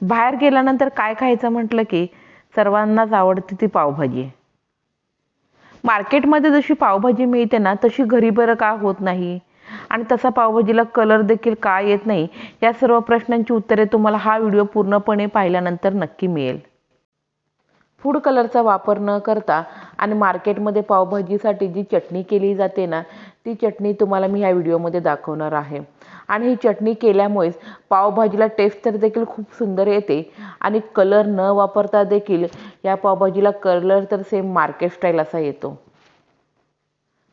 बाहेर गेल्यानंतर काय खायचं म्हटलं की सर्वांनाच आवडते ती पावभाजी. मार्केटमध्ये जशी पावभाजी मिळते ना तशी घरी बरं का होत नाही? आणि तसा पावभाजीला कलर देखील का येत नाही? या सर्व प्रश्नांची उत्तरे तुम्हाला हा व्हिडिओ पूर्णपणे पाहिल्यानंतर नक्की मिळेल. फूड कलरचा वापर न करता आणि मार्केटमध्ये पावभाजीसाठी जी चटणी केली जाते ना ती चटणी तुम्हाला मी ह्या व्हिडिओमध्ये दाखवणार आहे. आणि ही चटणी केल्यामुळेच पावभाजीला टेस्ट तर देखील खूप सुंदर येते आणि कलर न वापरता देखील या पावभाजीला कलर तर सेम मार्केट स्टाईल असा येतो.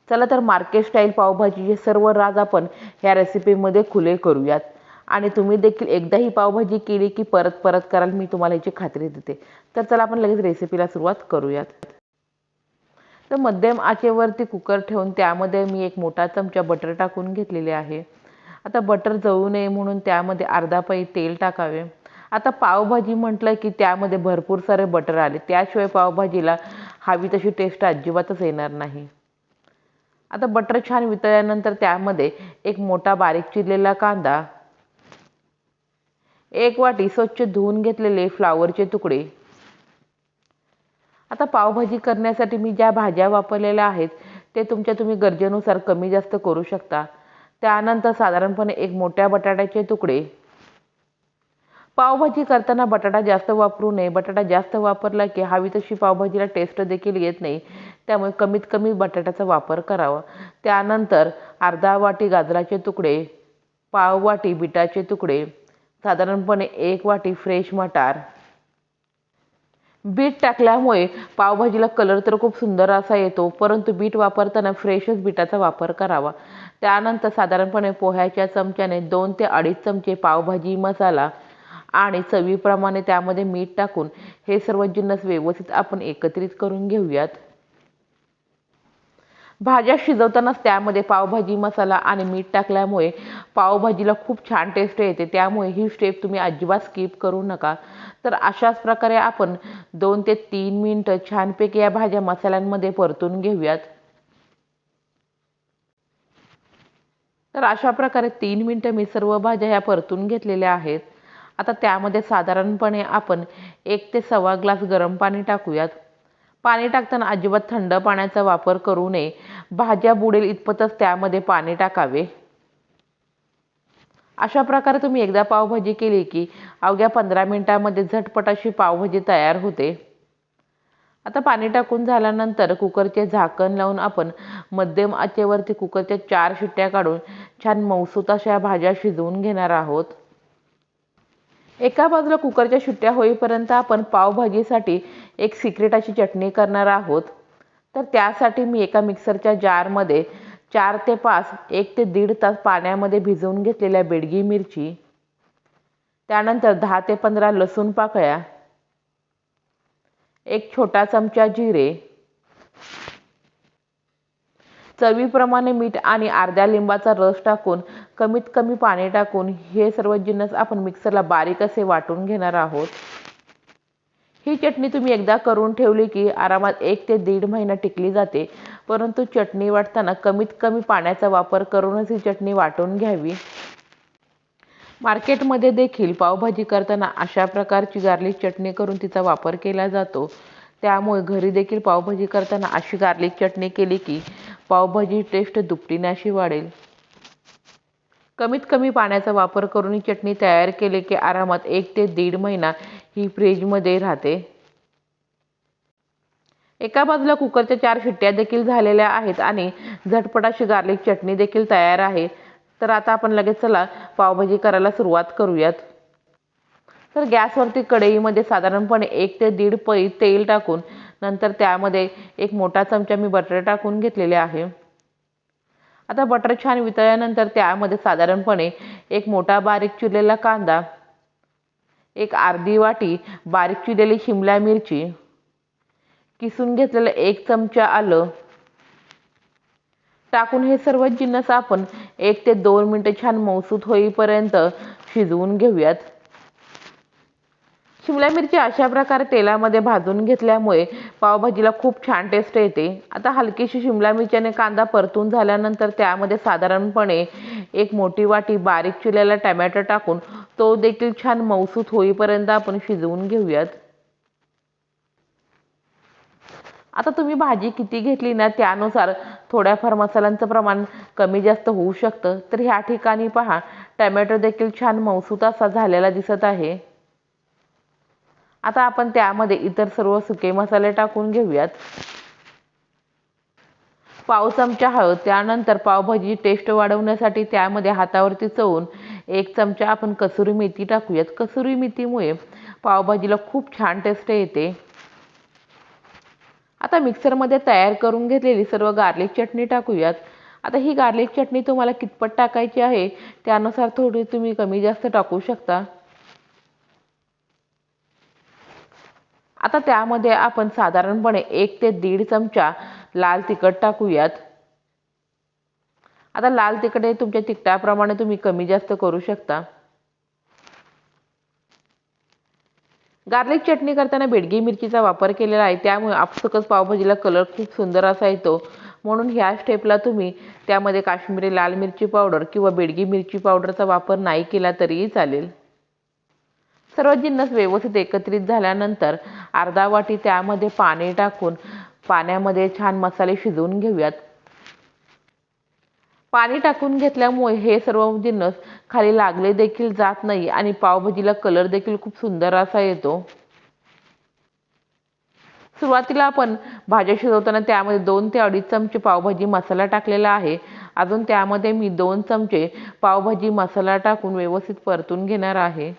चला तर मार्केट स्टाईल पावभाजीचे सर्व राज आपण ह्या रेसिपीमध्ये खुले करूयात. आणि तुम्ही देखील एकदा ही पावभाजी केली की परत परत कराल मी तुम्हाला याची खात्री देते. तर चला आपण लगेच रेसिपीला सुरुवात करूयात. तर मध्यम आचेवरती कुकर ठेवून त्यामध्ये मी एक मोठा चमचा बटर टाकून घेतलेले आहे. आता बटर जळू नये म्हणून त्यामध्ये अर्धा पै तेल टाकावे. आता पावभाजी म्हटलं की त्यामध्ये भरपूर सारे बटर आले. त्याशिवाय पावभाजीला हवी तशी टेस्ट अजिबातच येणार नाही. आता बटर छान वितळल्यानंतर त्यामध्ये एक मोठा बारीक चिरलेला कांदा एक वाटी स्वच्छ धुवून घेतलेले फ्लावरचे तुकडे आता पावभाजी करण्यासाठी मी ज्या भाज्या वापरलेल्या आहेत ते तुमच्या तुम्ही गरजेनुसार कमी जास्त करू शकता. त्यानंतर साधारणपणे एक मोठ्या बटाट्याचे तुकडे. पावभाजी करताना बटाटा जास्त वापरू नये. बटाटा जास्त वापरला की हवी तशी पावभाजीला टेस्ट देखील येत नाही. त्यामुळे कमीत कमी बटाट्याचा वापर करावा. त्यानंतर अर्धा वाटी गाजराचे तुकडे पाव वाटी बिटाचे तुकडे साधारणपणे एक वाटी फ्रेश मटार. बीट टाकल्यामुळे पावभाजीला कलर तर खूप सुंदर असा येतो परंतु बीट वापरताना फ्रेशच बीटाचा वापर करावा. त्यानंतर साधारणपणे पोह्याच्या चमच्याने दोन ते अडीच चमचे पावभाजी मसाला आणि चवीप्रमाणे त्यामध्ये मीठ टाकून हे सर्व जिन्नस व्यवस्थित आपण एकत्रित करून घेऊयात. भाज्या शिजवतानाच त्यामध्ये पावभाजी मसाला आणि मीठ टाकल्यामुळे पावभाजीला खूप छान टेस्ट येते. त्यामुळे ही स्टेप तुम्ही अजिबात स्किप करू नका. तर अशाच प्रकारे आपण दोन ते तीन मिनटं छानपैकी या भाज्या मसाल्यांमध्ये परतून घेऊयात. तर अशा प्रकारे तीन मिनटं मी सर्व भाज्या ह्या परतून घेतलेल्या आहेत. आता त्यामध्ये साधारणपणे आपण एक ते सव्वा ग्लास गरम पाणी टाकूयात. पाणी टाकताना अजिबात थंड पाण्याचा वापर करू नये. भाज्या बुडेल इतपतच त्यामध्ये पाणी टाकावे. अशा प्रकारे तुम्ही एकदा पावभाजी केली की अवघ्या पंधरा मिनटामध्ये झटपट अशी पावभाजी तयार होते. आता पाणी टाकून झाल्यानंतर कुकरचे झाकण लावून आपण मध्यम आचेवरती कुकरच्या चार शिट्ट्या काढून छान मौसूत अशा भाज्या शिजवून घेणार आहोत. एका बाजूला कुकरच्या शिट्ट्या होईपर्यंत आपण पावभाजीसाठी एक सिक्रेट अशी चटणी करणार आहोत. तर त्यासाठी मी एका मिक्सरच्या जारमध्ये चार ते पाच एक ते दीड तास पाण्यामध्ये भिजवून घेतलेल्या बेडगी मिरची त्यानंतर दहा ते पंधरा लसूण पाकळ्या एक छोटा चमचा जिरे चवीप्रमाणे मीठ आणि अर्ध्या लिंबाचा रस टाकून कमीत कमी पाणी टाकून हे सर्व जिन्नस आपण मिक्सरला बारीक असे वाटून घेणार आहोत. ही चटणी तुम्ही एकदा करून ठेवली की आरामात एक ते दीड महिना टिकली जाते. परंतु चटणी वाटताना कमीत कमी पाण्याचा वापर करूनच ही चटणी वाटून घ्यावी. मार्केटमध्ये देखील पावभाजी करताना अशा प्रकारची गार्लिक चटणी करून तिचा वापर केला जातो. त्यामुळे घरी देखील पावभाजी करताना अशी गार्लिक चटणी केली की पावभाजी टेस्ट दुपटीने अशी वाढेल. कमीत कमी पाण्याचा वापर करून ही चटणी तयार केली की आरामात एक ते दीड महिना ही फ्रीजमध्ये राहते. एका बाजूला कुकरच्या चार शिट्ट्या देखील झालेल्या आहेत आणि झटपट अशी गार्लिक चटणी देखील तयार आहे. तर आता आपण लगेच चला पावभाजी करायला सुरुवात करूयात. तर गॅसवरती कढईमध्ये साधारणपणे एक ते दीड पळी तेल टाकून नंतर त्यामध्ये एक मोठा चमचा मी बटर टाकून घेतलेले आहे. आता बटर छान वितळल्यानंतर त्यामध्ये साधारणपणे एक मोठा बारीक चिरलेला कांदा एक अर्धी वाटी बारीक चिरलेली शिमला मिरची किसून घेतलेलं एक चमचा आलं. टाकून हे सर्व जिन्नस आपण एक ते दोन मिनटं छान मौसूत होईपर्यंत शिजवून घेऊयात. शिमला मिरची अशा प्रकारे तेलामध्ये भाजून घेतल्यामुळे पावभाजीला खूप छान टेस्ट येते. आता हलकीशी शिमला मिरची कांदा परतून झाल्यानंतर त्यामध्ये साधारणपणे एक मोठी वाटी बारीक चिरलेला टमॅटो टाकून तो देखील छान मौसूत होईपर्यंत आपण शिजवून घेऊयात. आता तुम्ही भाजी किती घेतली ना त्यानुसार थोड्याफार मसाल्यांचं प्रमाण कमी जास्त होऊ शकतं. तर ह्या ठिकाणी पहा टमॅटो देखील छान मौसूत असा झालेला दिसत आहे. आता आपण त्यामध्ये इतर सर्व सुके मसाले टाकून घेऊयात. पाव चमचा हळद त्यानंतर पावभाजी टेस्ट वाढवण्यासाठी त्यामध्ये हातावरती चवून एक चमचा आपण कसुरी मेथी टाकूयात. कसुरी मेथीमुळे पावभाजीला खूप छान टेस्ट येते. आता मिक्सरमध्ये तयार करून घेतलेली सर्व गार्लिक चटणी टाकूयात. आता ही गार्लिक चटणी तुम्हाला कितपत टाकायची आहे त्यानुसार थोडी तुम्ही कमी जास्त टाकू शकता. आता त्यामध्ये आपण साधारणपणे एक ते दीड चमचा लाल तिखट टाकूयात. आता लाल तिखट हे तुमच्या तिखटाप्रमाणे तुम्ही कमी जास्त करू शकता. गार्लिक चटणी करताना बेडगी मिरचीचा वापर केलेला आहे. त्यामुळे आपसकच पावभाजीला कलर खूप सुंदर असा येतो. म्हणून ह्या स्टेपला तुम्ही त्यामध्ये काश्मीरी लाल मिरची पावडर किंवा बेडगी मिरची पावडरचा वापर नाही केला तरीही चालेल. सर्व जिन्नस व्यवस्थित एकत्रित झाल्यानंतर अर्धा वाटी त्यामध्ये पाणी टाकून पाण्यामध्ये छान मसाले शिजवून घेऊयात. पाणी टाकून घेतल्यामुळे हे सर्व जिन्नस खाली लागले देखील जात नाही आणि पावभाजीला कलर देखील खूप सुंदर असा येतो. सुरुवातीला आपण भाज्या शिजवताना त्यामध्ये दोन ते अडीच चमचे पावभाजी मसाला टाकलेला आहे. अजून त्यामध्ये मी दोन चमचे पावभाजी मसाला टाकून व्यवस्थित परतून घेणार आहे.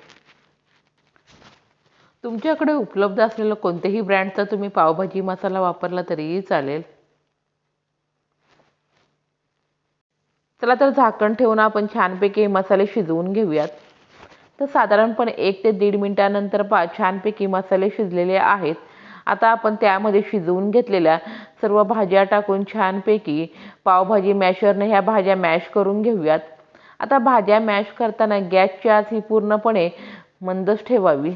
तुमच्याकडे उपलब्ध असलेलं कोणत्याही ब्रँडचा तुम्ही पावभाजी मसाला वापरला तरीही चालेल. चला तर झाकण ठेवून आपण छानपैकी मसाले शिजवून घेऊयात. तर साधारणपणे एक ते दीड मिनिटानंतर पा छानपैकी मसाले शिजलेले आहेत. आता आपण त्यामध्ये शिजवून घेतलेल्या सर्व भाज्या टाकून छानपैकी पावभाजी मॅशरने ह्या भाज्या मॅश करून घेऊयात. आता भाज्या मॅश करताना गॅसची आच ही पूर्णपणे मंदच ठेवावी.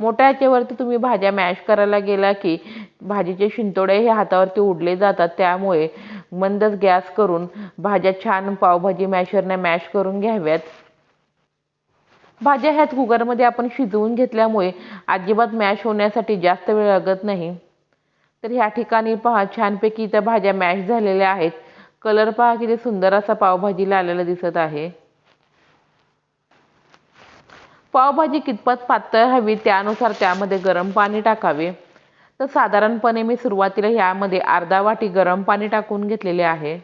मोठ्या याच्यावरती तुम्ही भाज्या मॅश करायला गेला की भाजीचे शिंतोडे हे हातावरती उडले जातात. त्यामुळे मंदच गॅस करून भाज्या छान पावभाजी मॅशरने मॅश करून घ्याव्यात. भाज्या ह्यात कुकरमध्ये आपण शिजवून घेतल्यामुळे अजिबात मॅश होण्यासाठी जास्त वेळ लागत नाही. तर ह्या ठिकाणी पहा छानपैकी इथं भाज्या मॅश झालेल्या आहेत. कलर पहा किती सुंदर असा पावभाजीला आलेला दिसत आहे. पावभाजी कितपत पातळ हवी त्यानुसार त्यामध्ये गरम पाणी टाकावे. तर साधारणपणे मी सुरुवातीला ह्यामध्ये अर्धा वाटी गरम पाणी टाकून घेतलेले आहे.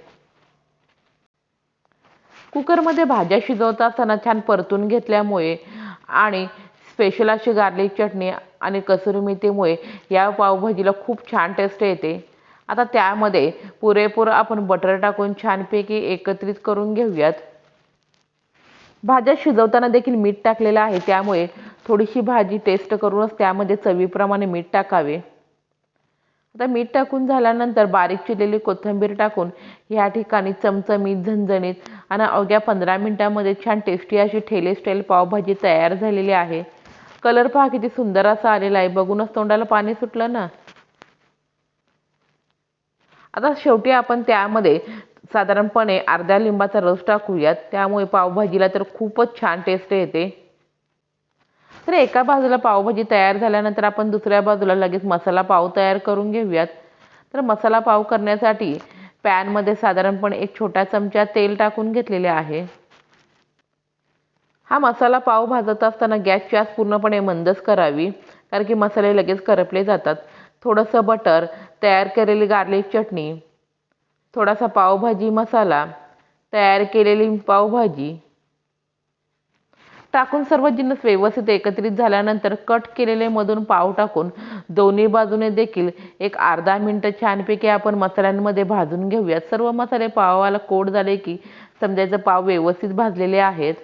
कुकरमध्ये भाज्या शिजवत असताना छान परतून घेतल्यामुळे आणि स्पेशल अशी गार्लिक चटणी आणि कसुरी मेथीमुळे या पावभाजीला खूप छान टेस्ट येते. आता त्यामध्ये पुरेपूर आपण बटर टाकून छानपैकी एकत्रित करून घेऊयात. भाज्या शिजवताना देखील मीठ टाकलेलं आहे त्यामुळे थोडीशी भाजी टेस्ट करूनच त्यामध्ये चवीप्रमाणे मीठ टाकावे. आता मीठ टाकून झाल्यानंतर बारीक चिरलेली कोथिंबीर टाकून ह्या ठिकाणी चमचमीत झणझणीत आणि अवघ्या पंधरा मिनटामध्ये छान टेस्टी अशी ठेले स्टाईल पावभाजी तयार झालेली आहे. कलर पहा किती सुंदर असा आलेला आहे. बघूनच तोंडाला पाणी सुटलं ना? आता शेवटी आपण त्यामध्ये साधारणपणे अर्ध्या लिंबाचा रस टाकूयात. त्यामुळे पावभाजीला तर खूपच छान टेस्ट येते. तर एका बाजूला पावभाजी तयार झाल्यानंतर आपण दुसऱ्या बाजूला लगेच मसाला पाव तयार करून घेऊयात. तर मसाला पाव करण्यासाठी पॅनमध्ये साधारणपणे एक छोटा चमचा तेल टाकून घेतलेले आहे. हा मसाला पाव भाजत असताना गॅसची आस पूर्णपणे मंदच करावी कारण की मसाले लगेच करपले जातात. थोडंसं बटर तयार केलेली गार्लिक चटणी थोडासा पावभाजी मसाला तयार केलेली पावभाजी टाकून सर्व जिन्नस व्यवस्थित एकत्रित झाल्यानंतर कट केलेले मधून पाव टाकून दोन्ही बाजूने देखील एक अर्धा मिनटं छानपैकी आपण मसाल्यांमध्ये भाजून घेऊयात. सर्व मसाले पावाला कोड झाले की समजायचं पाव व्यवस्थित भाजलेले आहेत.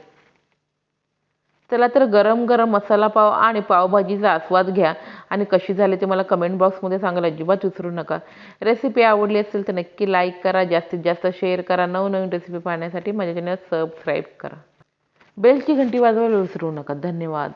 चला तर गरम गरम मसाला पाव आणि पावभाजीचा आस्वाद घ्या. आणि कशी झाली ते मला कमेंट बॉक्समध्ये सांगायला अजिबात विसरू नका. रेसिपी आवडली असेल तर नक्की लाईक करा. जास्तीत जास्त शेअर करा. नवनवीन रेसिपी पाहण्यासाठी माझ्या चॅनल सबस्क्राईब करा. बेलची घंटी वाजवायला विसरू नका. धन्यवाद.